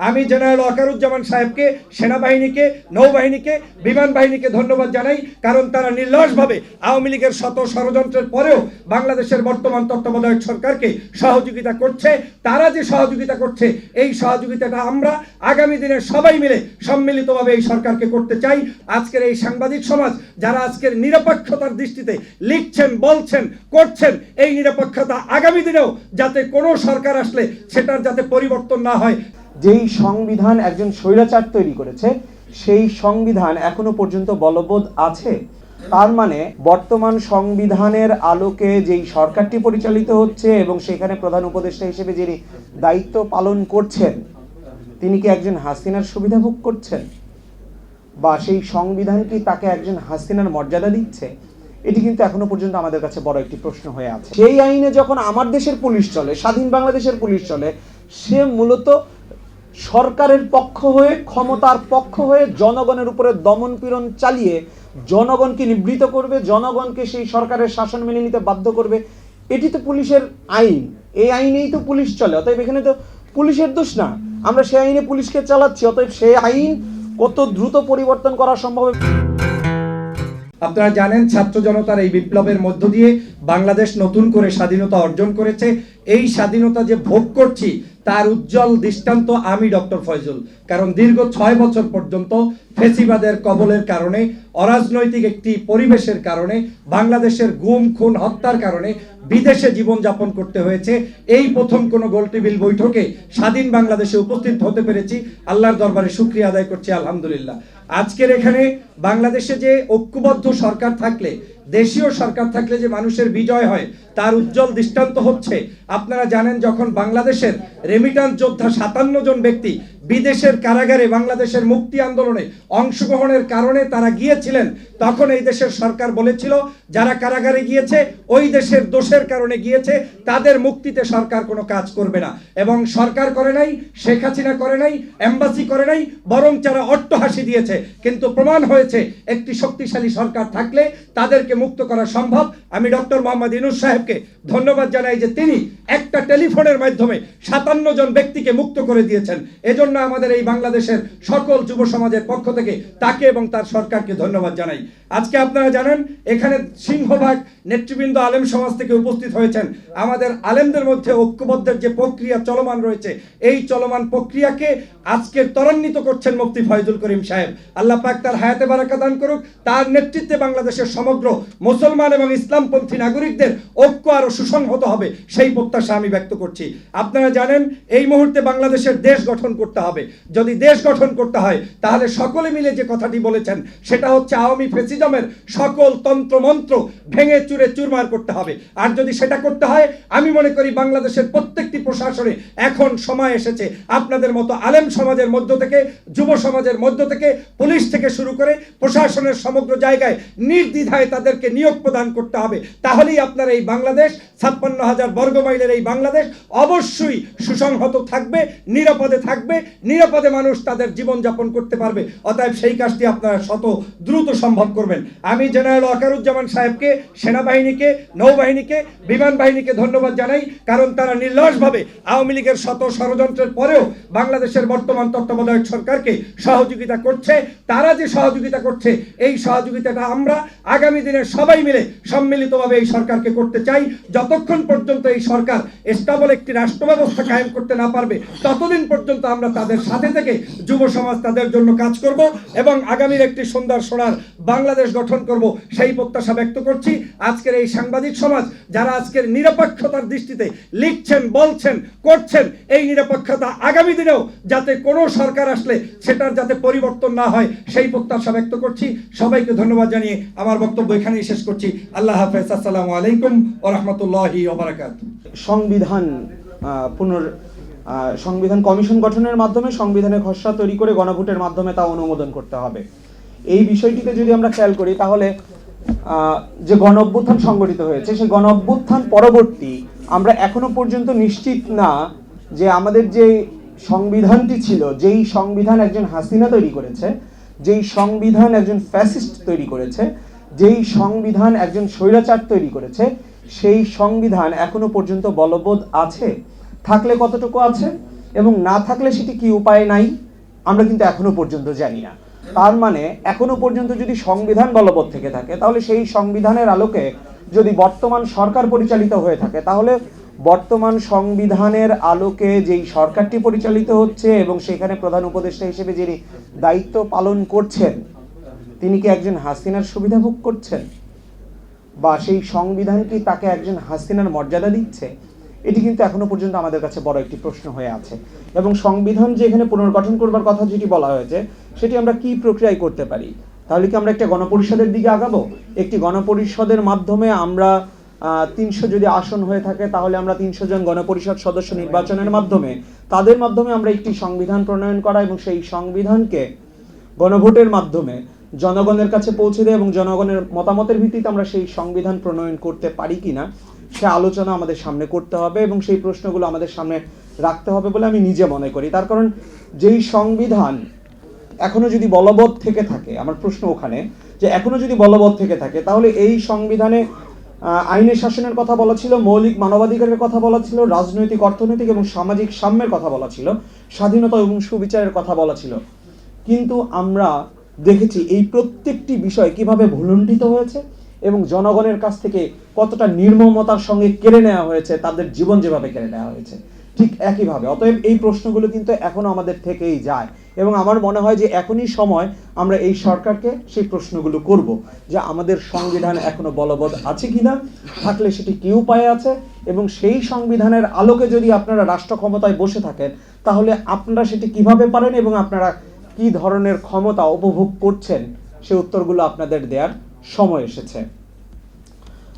আমি জেনারেল ওয়াকারুজ্জামান সাহেবকে, সেনাবাহিনীকে, নৌবাহিনীকে, বিমান বাহিনীকে ধন্যবাদ জানাই, কারণ তারা নির্লসভাবে আওয়ামী লীগের শত ষড়যন্ত্রের পরেও বাংলাদেশের বর্তমান তত্ত্বাবধায়ক সরকারকে সহযোগিতা করছে। তারা যে সহযোগিতা করছে, এই সহযোগিতাটা আমরা আগামী দিনে সবাই মিলে সম্মিলিতভাবে এই সরকারকে করতে চাই। আজকের এই সাংবাদিক সমাজ, যারা আজকের নিরপেক্ষতার দৃষ্টিতে লিখছেন, বলছেন, করছেন, এই নিরপেক্ষতা আগামী দিনেও যাতে কোনো সরকার আসলে সেটার যাতে পরিবর্তন না হয় যেই সংবিধান একজন স্বৈরাচার তৈরি করেছে, সেই সংবিধান এখনও পর্যন্ত বলবৎ আছে। তার মানে বর্তমান সংবিধানের আলোকে যেই সরকারটি পরিচালিত হচ্ছে এবং সেখানে প্রধান উপদেষ্টা হিসেবে যিনি দায়িত্ব পালন করছেন, তিনি কি একজন হাসিনার সুবিধা ভোগ করছেন? বা সেই সংবিধান কি তাকে একজন হাসিনার মর্যাদা দিচ্ছে? এটি কিন্তু এখনও পর্যন্ত আমাদের কাছে বড় একটি প্রশ্ন হয়ে আছে। সেই আইনে যখন আমার দেশের পুলিশ চলে, স্বাধীন বাংলাদেশের পুলিশ চলে, সে মূলত সরকারের পক্ষ হয়ে, ক্ষমতার পক্ষ হয়ে জনগণের উপরে দমন পীড়ন চালিয়ে জনগণকে নিবৃত করবে, জনগণকে সেই সরকারের শাসন মেনে নিতে বাধ্য করবে। এটি তো পুলিশের আইন। এই আইনেই তো পুলিশ চলে। অতএব এখানে তো পুলিশের দোষ না। আমরা সেই আইনে পুলিশকে চালাচ্ছি। অতএব সেই আইন কত দ্রুত পরিবর্তন করা সম্ভব আপনারা জানেন, ছাত্র জনতার এই বিপ্লবের মধ্য দিয়ে বাংলাদেশ নতুন করে স্বাধীনতা অর্জন করেছে। এই স্বাধীনতা যে ভোগ করছি তার উজ্জ্বল দৃষ্টান্ত আমি ডক্টর ফয়জুল। কারণ দীর্ঘ ছয় বছর পর্যন্ত ফেসিবাদের কবলের কারণে, অরাজনৈতিক একটি পরিবেশের কারণে, বাংলাদেশের গুম, খুন, হত্যার কারণে বিদেশে জীবনযাপন করতে হয়েছে। এই প্রথম কোনো গোলটেবিল বৈঠকে স্বাধীন বাংলাদেশে উপস্থিত হতে পেরেছি। আল্লাহর দরবারে শুক্রিয়া আদায় করছি, আলহামদুলিল্লাহ। আজকের এখানে বাংলাদেশে যে ঐক্যবদ্ধ সরকার থাকলে দেশীয় সরকার থাকলে যে মানুষের বিজয় হয়, তার উজ্জ্বল দৃষ্টান্ত হচ্ছে। আপনারা জানেন, যখন বাংলাদেশের রেমিটান্স যোদ্ধা সাতান্ন জন ব্যক্তি বিদেশের কারাগারে বাংলাদেশের মুক্তি আন্দোলনে অংশগ্রহণের কারণে তারা গিয়েছিলেন, তখন এই দেশের সরকার বলেছিল, যারা কারাগারে গিয়েছে, ওই দেশের দোষের কারণে গিয়েছে, তাদের মুক্তিতে সরকার কোনো কাজ করবে না। এবং সরকার করে নাই, শেখ হাসিনা করে নাই, এম্বাসি করে নাই, বরং যারা অট্টহাসি দিয়েছে। কিন্তু প্রমাণ হয়েছে, একটি শক্তিশালী সরকার থাকলে তাদেরকে মুক্ত করা সম্ভব। আমি ডক্টর মোহাম্মদ ইনুস সাহেবকে ধন্যবাদ জানাই যে তিনি একটা টেলিফোনের মাধ্যমে সাতান্ন জন ব্যক্তিকে মুক্ত করে দিয়েছেন। এজন্য আমাদের এই বাংলাদেশের সকল যুব সমাজের পক্ষ থেকে তাকে এবং তার সরকারকে ধন্যবাদ জানাই। আজকে আপনারা জানেন, এখানে সিংহভাগ নেতৃবৃন্দ আলেম সমাজ থেকে উপস্থিত হয়েছেন। আমাদের আলেমদের মধ্যে ঐক্যবদ্ধের যে প্রক্রিয়া চলমান রয়েছে, এই চলমান প্রক্রিয়াকে আজকে ত্বরান্বিত করছেন মুফতি ফয়জুল করিম সাহেব। আল্লাহ পাক তার হায়াতে বারাকা দান করুক। তার নেতৃত্বে বাংলাদেশের সমগ্র মুসলমান এবং ইসলামপন্থী নাগরিকদের ঐক্য আরও সুসংহত হবে, সেই প্রত্যাশা আমি ব্যক্ত করছি। আপনারা জানেন, এই মুহূর্তে বাংলাদেশের দেশ গঠন করতে হবে। যদি দেশ গঠন করতে হয়, তাহলে সকলে মিলে যে কথাটি বলেছেন, সেটা হচ্ছে আওয়ামী ফেসিজমের সকল তন্ত্রমন্ত্র ভেঙে চুরে চুরমার করতে হবে। আর যদি সেটা করতে হয়, আমি মনে করি বাংলাদেশের প্রত্যেকটি প্রশাসনে এখন সময় এসেছে, আপনাদের মতো আলেম সমাজের মধ্য থেকে, যুব সমাজের মধ্য থেকে, পুলিশ থেকে শুরু করে প্রশাসনের সমগ্র জায়গায় নির্দ্বিধায় তাদেরকে নিয়োগ প্রদান করতে হবে। তাহলেই আপনার এই বাংলাদেশ, ছাপ্পান্ন হাজার বর্গমাইলের এই বাংলাদেশ অবশ্যই সুসংহত থাকবে, নিরাপদে থাকবে, নিরাপদে মানুষ তাদের জীবনযাপন করতে পারবে। অতএব সেই কাজটি আপনারা শত দ্রুত সম্ভব করবেন। আমি জেনারেল ওয়াকারুজ্জামান সাহেবকে, সেনাবাহিনীকে, নৌবাহিনীকে, বিমান বাহিনীকে ধন্যবাদ জানাই, কারণ তারা নির্লসভাবে আওয়ামী লীগের শত ষড়যন্ত্রের পরেও বাংলাদেশের বর্তমান তত্ত্বাবধায়ক সরকারকে সহযোগিতা করছে। তারা যে সহযোগিতা করছে, এই সহযোগিতাটা আমরা আগামী দিনে সবাই মিলে সম্মিলিতভাবে এই সরকারকে করতে চাই। যতক্ষণ পর্যন্ত এই সরকার স্টাবল একটি রাষ্ট্র ব্যবস্থা কায়েম করতে না পারবে, ততদিন পর্যন্ত আমরা তাদের সাথে থেকে যুব সমাজ তাদের জন্য কাজ করব এবং আগামীর একটি সুন্দর সোনার বাংলাদেশ গঠন করব সেই প্রত্যাশা ব্যক্ত করছি। আজকের এই সাংবাদিক সমাজ যারা আজকের নিরপেক্ষতার দৃষ্টিতে লিখছেন, বলছেন, করছেন, এই নিরপেক্ষতা আগামী দিনেও যাতে কোনো সরকার আসলে সেটার যাতে পরিবর্তন না হয়, সেই প্রত্যাশা ব্যক্ত করছি। সবাইকে ধন্যবাদ জানিয়ে আমার বক্তব্য এখানেই শেষ করছি। আল্লাহ হাফেজ, আসসালামু আলাইকুম ও রহমতুল্লাহি সংবিধান পুনর সংবিধান কমিশন গঠনের মাধ্যমে সংবিধানের খসড়া তৈরি করে গণভোটের মাধ্যমে তা অনুমোদন করতে হবে। এই বিষয়টিতে যদি আমরা খেয়াল করি, তাহলে যে গণ অভ্যুত্থান সংগঠিত হয়েছে, সেই গণ অভ্যুত্থান পরবর্তী আমরা এখনও পর্যন্ত নিশ্চিত না যে আমাদের যে সংবিধানটি ছিল, যেই সংবিধান একজন হাসিনা তৈরি করেছে, যেই সংবিধান একজন ফ্যাসিস্ট তৈরি করেছে যেই সংবিধান একজন স্বৈরাচার তৈরি করেছে, সেই সংবিধান এখনও পর্যন্ত বলবৎ আছে। থাকলে কতটুকু আছে এবং না থাকলে সেটি কি উপায় নাই, আমরা কিন্তু এখনও পর্যন্ত জানি না। তার মানে এখনও পর্যন্ত যদি সংবিধান বলবৎ থেকে থাকে, তাহলে সেই সংবিধানের আলোকে যদি বর্তমান সরকার পরিচালিত হয়ে থাকে, তাহলে বর্তমান সংবিধানের আলোকে যেই সরকারটি পরিচালিত হচ্ছে এবং সেখানে প্রধান উপদেষ্টা হিসেবে যিনি দায়িত্ব পালন করছেন তিনি কি একজন হাসিনার সুবিধা ভোগ করছেন? বা সেই সংবিধান কি তাকে একজন হাসিনার মর্যাদা দিচ্ছে? এটি কিন্তু এখনও পর্যন্ত আমাদের কাছে বড় একটি প্রশ্ন হয়ে আছে। এবং সংবিধান যে এখানে পুনর্গঠন করবার কথা যেটি বলা হয়েছে, সেটি আমরা কি প্রক্রিয়ায় করতে পারি? তাহলে কি আমরা একটা গণপরিষদের দিকে আগাবো? একটি গণপরিষদের মাধ্যমে আমরা তিনশো যদি আসন হয়ে থাকে, তাহলে আমরা তিনশো জন গণপরিষদ সদস্য নির্বাচনের মাধ্যমে, তাদের মাধ্যমে আমরা একটি সংবিধান প্রণয়ন করা এবং সেই সংবিধানকে গণভোটের মাধ্যমে জনগণের কাছে পৌঁছে দেয় এবং জনগণের মতামতের ভিত্তিতে আমরা সেই সংবিধান প্রণয়ন করতে পারি কিনা, সে আলোচনা আমাদের সামনে করতে হবে এবং সেই প্রশ্নগুলো আমাদের সামনে রাখতে হবে বলে আমি নিজে মনে করি। তার কারণ যেই সংবিধান এখনও যদি বলবৎ থেকে থাকে, আমার প্রশ্ন ওখানে, যে এখনও যদি বলবৎ থেকে থাকে, তাহলে এই সংবিধানে আইনের শাসনের কথা বলা ছিল, মৌলিক মানবাধিকারের কথা বলা ছিল, রাজনৈতিক, অর্থনৈতিক এবং সামাজিক সাম্যের কথা বলা ছিল, স্বাধীনতা এবং সুবিচারের কথা বলা ছিল। কিন্তু আমরা দেখেছি এই প্রত্যেকটি বিষয় কীভাবে ভুলুণ্ঠিত হয়েছে এবং জনগণের কাছ থেকে কতটা নির্মমতার সঙ্গে কেড়ে নেওয়া হয়েছে, তাদের জীবন যেভাবে কেড়ে নেওয়া হয়েছে, ঠিক একইভাবে। অতএব এই প্রশ্নগুলো কিন্তু এখনও আমাদের থেকেই যায় এবং আমার মনে হয় যে এখনই সময় আমরা এই সরকারকে সেই প্রশ্নগুলো করব যে আমাদের সংবিধান এখনও বলবৎ আছে কিনা, থাকলে সেটি কি উপায়ে আছে এবং সেই সংবিধানের আলোকে যদি আপনারা রাষ্ট্র ক্ষমতায় বসে থাকেন, তাহলে আপনারা সেটি কীভাবে পারেন এবং আপনারা কি ধরনের ক্ষমতা উপভোগ করছেন? সে উত্তরগুলো আপনাদের দেওয়ার সময় এসেছে।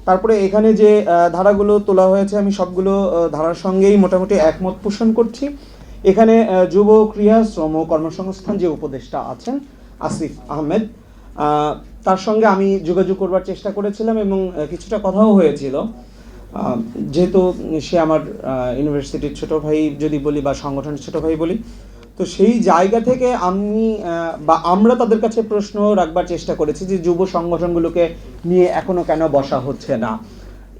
তারপরে এখানে যে ধারাগুলো তোলা হয়েছে, আমি সবগুলো ধারার সঙ্গেই মোটামুটি একমত পোষণ করছি। এখানে যুব ক্রিয়া, শ্রম ও কর্মসংস্থান যে উপদেষ্টা আছেন, আসিফ আহমেদ তার সঙ্গে আমি যোগাযোগ করবার চেষ্টা করেছিলাম এবং কিছুটা কথাও হয়েছিল। যেহেতু সে আমার ইউনিভার্সিটির ছোট ভাই যদি বলি বা সংগঠনের ছোট ভাই বলি তো সেই জায়গা থেকে আমি বা আমরা তাদের কাছে প্রশ্ন রাখবার চেষ্টা করেছি যে যুব সংগঠনগুলোকে নিয়ে এখনও কেন বসা হচ্ছে না।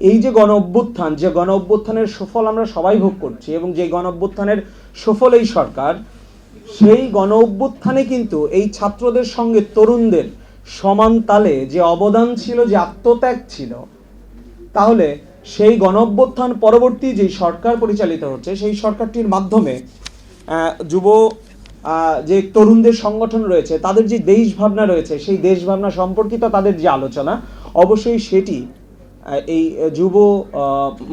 এই যে গণ অভ্যুত্থান যে গণ অভ্যুত্থানের সুফল আমরা সবাই ভোগ করছি এবং যে গণ অভ্যুত্থানের সুফল এই সরকার, সেই গণ অভ্যুত্থানে কিন্তু এই ছাত্রদের সঙ্গে তরুণদের সমান তালে যে অবদান ছিল, যে আত্মত্যাগ ছিল, তাহলে সেই গণ অভ্যুত্থান পরবর্তী যে সরকার পরিচালিত হচ্ছে, সেই সরকারটির মাধ্যমে যুব যে তরুণদের সংগঠন রয়েছে, তাদের যে দেশ ভাবনা রয়েছে, সেই দেশ ভাবনা সম্পর্কিত তাদের যে আলোচনা, অবশ্যই সেটি এই যুব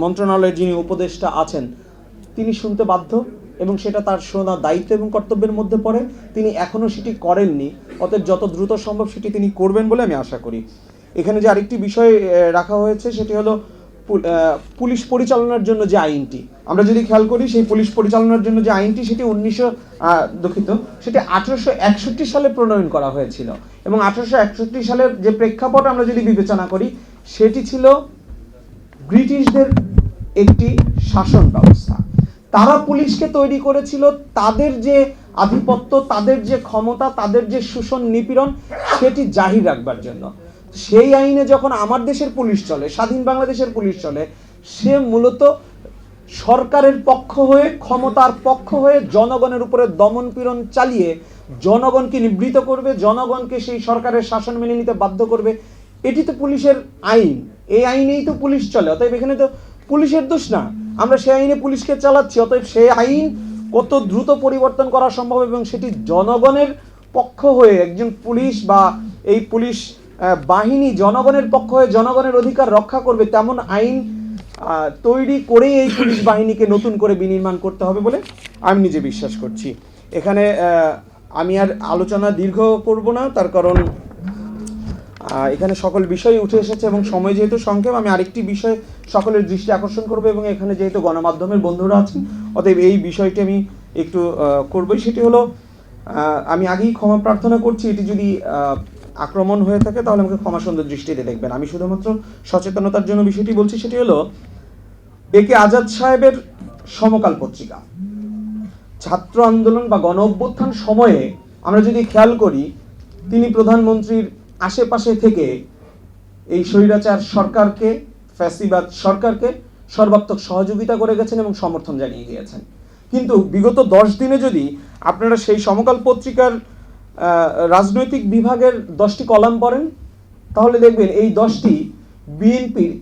মন্ত্রণালয়ের যিনি উপদেষ্টা আছেন, তিনি শুনতে বাধ্য এবং সেটা তার শোনা দায়িত্ব এবং কর্তব্যের মধ্যে পড়ে। তিনি এখনও সেটি করেননি, অতএব যত দ্রুত সম্ভব সেটি তিনি করবেন বলে আমি আশা করি। এখানে যে আরেকটি বিষয় রাখা হয়েছে, সেটি হলো পুলিশ পরিচালনার জন্য যে আইনটি, আমরা যদি খেয়াল করি, সেই পুলিশ পরিচালনার জন্য যে আইনটি, সেটি উনিশশো দুঃখিত, সেটি আঠারোশো একষট্টি সালে প্রণয়ন করা হয়েছিল। এবং আঠারোশো একষট্টি সালের যে প্রেক্ষাপট আমরা যদি বিবেচনা করি, সেটি ছিল ব্রিটিশদের একটি শাসন ব্যবস্থা। তারা পুলিশকে তৈরি করেছিল, তাদের যে আধিপত্য, তাদের যে ক্ষমতা, তাদের যে শোষণ নিপীড়ন, সেটি জাহির রাখবার জন্য। সেই আইনে যখন আমার দেশের পুলিশ চলে, স্বাধীন বাংলাদেশের পুলিশ চলে, সে মূলত সরকারের পক্ষ হয়ে, ক্ষমতার পক্ষ হয়ে জনগণের উপরে দমন পীড়ন চালিয়ে জনগণকে নিবৃত করবে, জনগণকে সেই সরকারের শাসন মেনে নিতে বাধ্য করবে। এটি তো পুলিশের আইন। এই আইনেই তো পুলিশ চলে। অতএব এখানে তো পুলিশের দোষ না। আমরা সেই আইনে পুলিশকে চালাচ্ছি। অতএব সেই আইন কত দ্রুত পরিবর্তন করা সম্ভব এবং সেটি জনগণের পক্ষ হয়ে একজন পুলিশ বা এই পুলিশ বাহিনী জনগণের পক্ষ হয়ে জনগণের অধিকার রক্ষা করবে, তেমন আইন তৈরি করেই এই পুলিশ বাহিনীকে নতুন করে বিনির্মাণ করতে হবে বলে আমি নিজে বিশ্বাস করছি। এখানে আমি আর আলোচনা দীর্ঘ করব না, তার কারণ এখানে সকল বিষয় উঠে এসেছে এবং সময় যেহেতু সংক্ষেপ, আমি আরেকটি বিষয় সকলের দৃষ্টি আকর্ষণ করব এবং এখানে যেহেতু গণমাধ্যমের বন্ধুরা আছেন, অতএব এই বিষয়টি আমি একটু করবই। সেটি হলো আমি আগেই ক্ষমা প্রার্থনা করছি, এটি যদি আক্রমণ হয়ে থাকে, তাহলে আমাকে ক্ষমা সুন্দর দৃষ্টিতে দেখবেন। আমি শুধুমাত্র সচেতনতার জন্য বিষয়টি বলছি, সেটি হলো এ কে আজাদ সাহেবের সমকাল পত্রিকা। ছাত্র আন্দোলন বা গণ অভ্যুত্থান সময়ে আমরা যদি খেয়াল করি, তিনি প্রধানমন্ত্রীর আশেপাশে থেকে এই স্বৈরাচার সরকারকে, ফ্যাসিবাদ সরকারকে সর্বাত্মক সহযোগিতা করে গেছেন এবং সমর্থন জানিয়ে গিয়েছেন। কিন্তু বিগত দশ দিনে যদি আপনারা সেই সমকাল পত্রিকার রাজনৈতিক বিভাগের দশটি কলাম পড়েন। তাহলে দেখবেন এই দশটি বিএনপির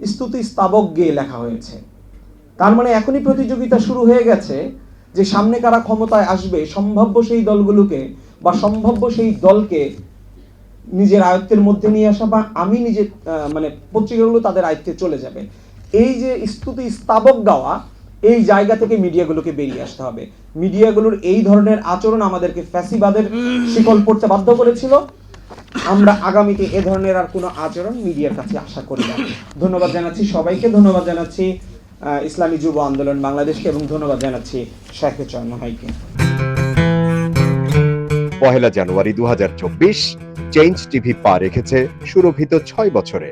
স্তুতি স্তাবক গেয়ে লেখা হয়েছে। তার মানে এখনই প্রতিযোগিতা শুরু হয়ে গেছে যে সামনে কারা ক্ষমতায় আসবে, সম্ভাব্য সেই দলগুলোকে বা সম্ভাব্য সেই দলকে নিজের আয়ত্তের মধ্যে নিয়ে আসা বা আমি নিজে মানে পত্রিকাগুলো তাদের আয়ত্তে চলে যাবে। এই যে স্তুতি স্তাবক গাওয়া এই জায়গা থেকে মিডিয়াগুলোকে বেরিয়ে আসতে হবে। মিডিয়াগুলোর এই ধরনের আচরণ আমাদেরকে ফ্যাসিবাদের শিকল পড়তে বাধ্য করেছিল। আমরা আগামীতে এ ধরনের আর কোনো আচরণ মিডিয়ার কাছে আশা করি না। ধন্যবাদ জানাচ্ছি সবাইকে, ধন্যবাদ জানাচ্ছি ইসলামী যুব আন্দোলন বাংলাদেশকে এবং ধন্যবাদ জানাচ্ছি শেখে চয়ন ভাইকে। পহেলা জানুয়ারি দুহাজার চব্বিশ চেঞ্জ টিভি পা রেখেছে সুরভিত ছয় বছরে।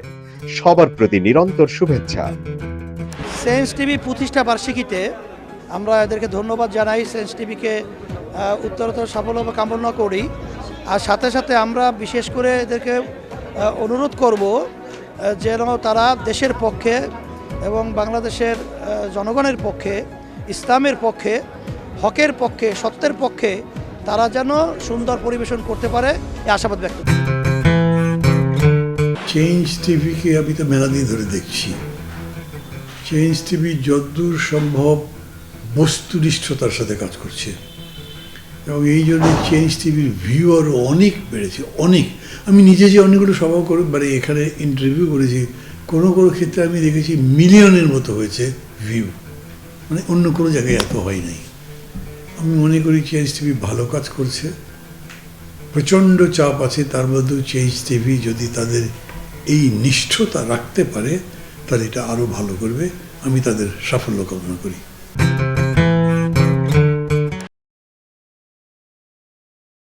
সবার প্রতি নিরন্তর শুভেচ্ছা। সেন্স টিভি প্রতিষ্ঠা বার্ষিকীতে আমরা এদেরকে ধন্যবাদ জানাই। সেন্স টিভিকে উত্তরোত্তর সাফল্য কামনা করি। আর সাথে সাথে আমরা বিশেষ করে এদেরকে অনুরোধ করব যেন তারা দেশের পক্ষে এবং বাংলাদেশের জনগণের পক্ষে, ইসলামের পক্ষে, হকের পক্ষে, সত্যের পক্ষে তারা যেন সুন্দর পরিবেশন করতে পারে এই আশাবাদ ব্যক্ত। চেঞ্জ টিভিকে আমি তো মেলা দিন ধরে দেখছি। চেঞ্জ টিভি যদ্দূর সম্ভব বস্তুনিষ্ঠতার সাথে কাজ করছে। এবং এই জন্য চেঞ্জ টিভির ভিউ আরও অনেক বেড়েছে, অনেক। আমি নিজে যে অনেকগুলো সভা করে মানে এখানে ইন্টারভিউ করেছি, কোনো কোনো ক্ষেত্রে আমি দেখেছি মিলিয়নের মতো হয়েছে ভিউ মানে অন্য কোনো জায়গায় এত হয় নাই। আমি মনে করি চেঞ্জ টিভি ভালো কাজ করছে। প্রচণ্ড চাপ আছে, তার মধ্যেও চেঞ্জ টিভি যদি তাদের এই নিষ্ঠতা রাখতে পারে তাহলে এটা আরও ভালো করবে আমি তাদের সাফল্য কামনা করি।